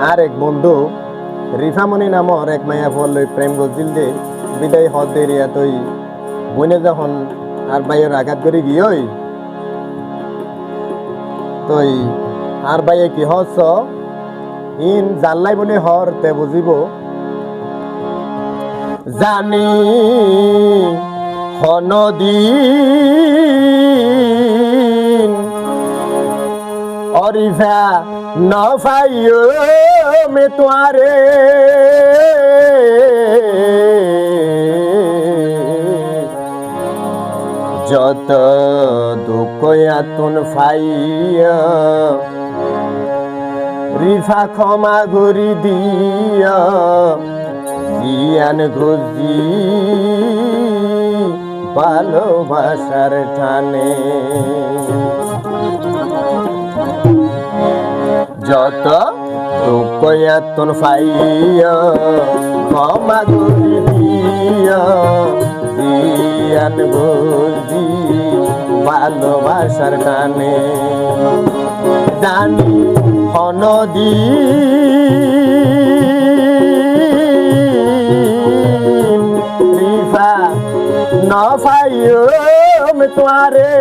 আর এক বন্ধু, রিফামণি নামর এক মায়া ফল প্রেম গজিল দে বিদায় হদ দেরিয়া তৈ বইনে যখন আর বাইয়ের আঘাত করে গিয়ই তই আর বাইয়ে কি হস ইন জানলাই বলে হর তে বুঝিব জানি হনদিন অরিফা মে তোয়ারে যত দুঃখ আতুন ফাইয়া রিফা ক্ষমা ঘুরি দিয়া জ্ঞান ঘুজি ভালোবাসার টানে যত দুঃখ এতন পাইয়া, ক্ষমা ঘুরি দিয়া জ্ঞান ঘুজি ভালোবাসার টানে জানি হনদী রিফা নফাইও তোমারে।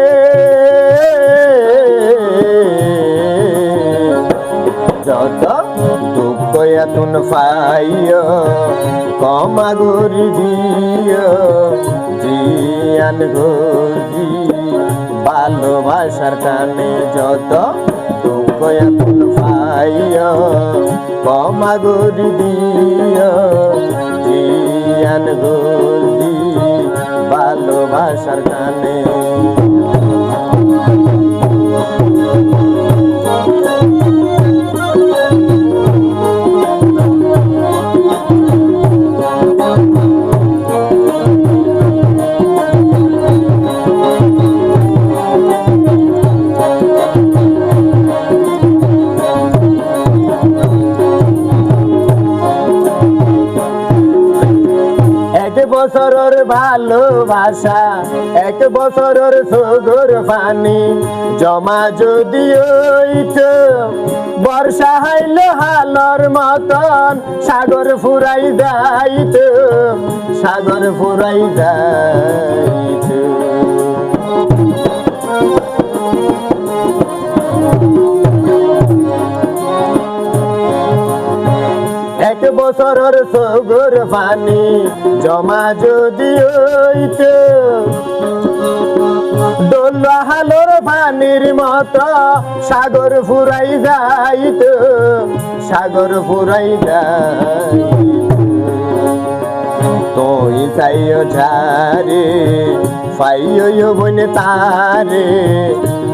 দুঃখ এতুন ফাইও কমা গরি দিও, জিয়ান গরি ভালোবাসার টানে যত দুঃখ এতুন ফাইও কমা গরি দিও, জিয়ান গরি ভালোবাসার টানে বছরের ভালোবাসা, এক বছরের সুদূর পানি। জমা যদি বর্ষা হাইল হালর মতন সাগর ফুরাই যাইত, সাগর ফুরাই যাইত। এক বছরের সগর পানি জমা যদি হইতো। দোলা হালোর পানির মত সাগর ফুরাই যাইত, সাগর ফুরাই যাইত। তুই চাইও ঝারে পাইও বনে তারে।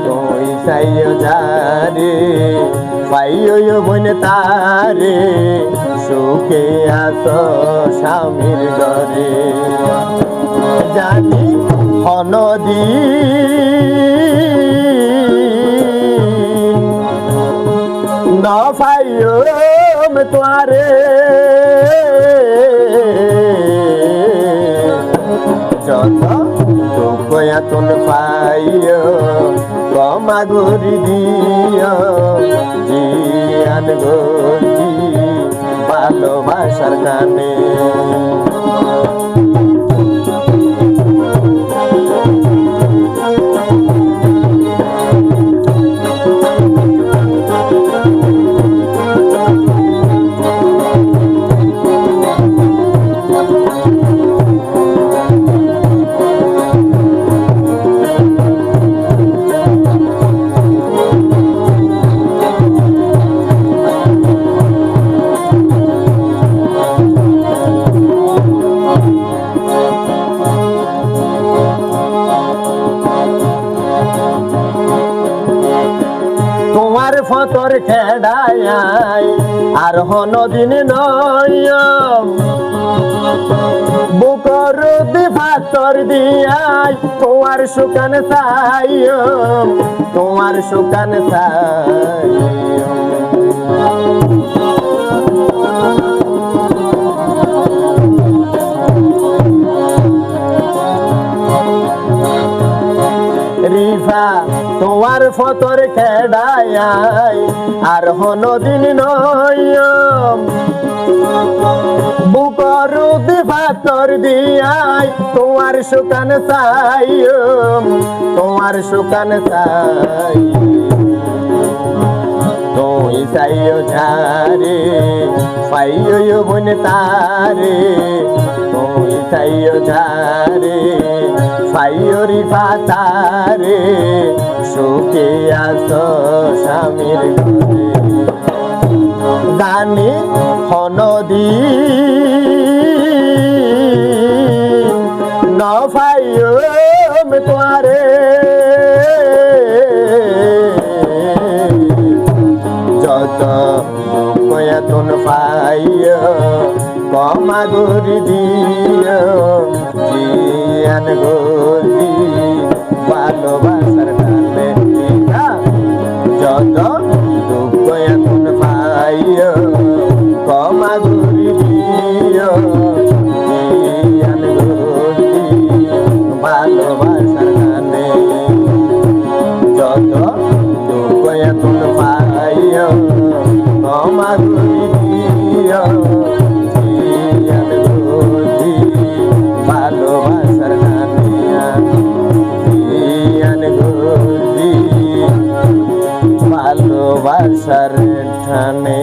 তুই চাইও ঝারে পাইও বনে তারে। সুখে আস স্বামীর ঘরে। জানি হনদী ন পাইও মে তোয়ারে যত তোকয়া তুন পাইও কমা গরি দিও। জিয়ান ভালোবাসার গানে। আর হনদিন নয় বুকর ফাতর দিয়াই তোমার সুকান সাই তোমার সুকান চাই। রিফা তোমার ফতর খেড়াই আর হন দিন নয়ম। বুকর ফাতর দিয়াই, তোমার সুকান সাইম তোমার সুকান সাই তুই সাইও ঝারে পাইও বন তারে। তুই সাইও ঝারে পাইও রিফা তারে সুখে আসো স্বামীর ঘরে। জানি হনদি নফাইম তোয়ারে যত পাইয় কমা গরি দিয় জিয়ান গরি ভালোবাসার কালে যত দুঃখ এখন পাইয় কমা গরি দিয় জিয়ান গরি ভালোবাসার sarjane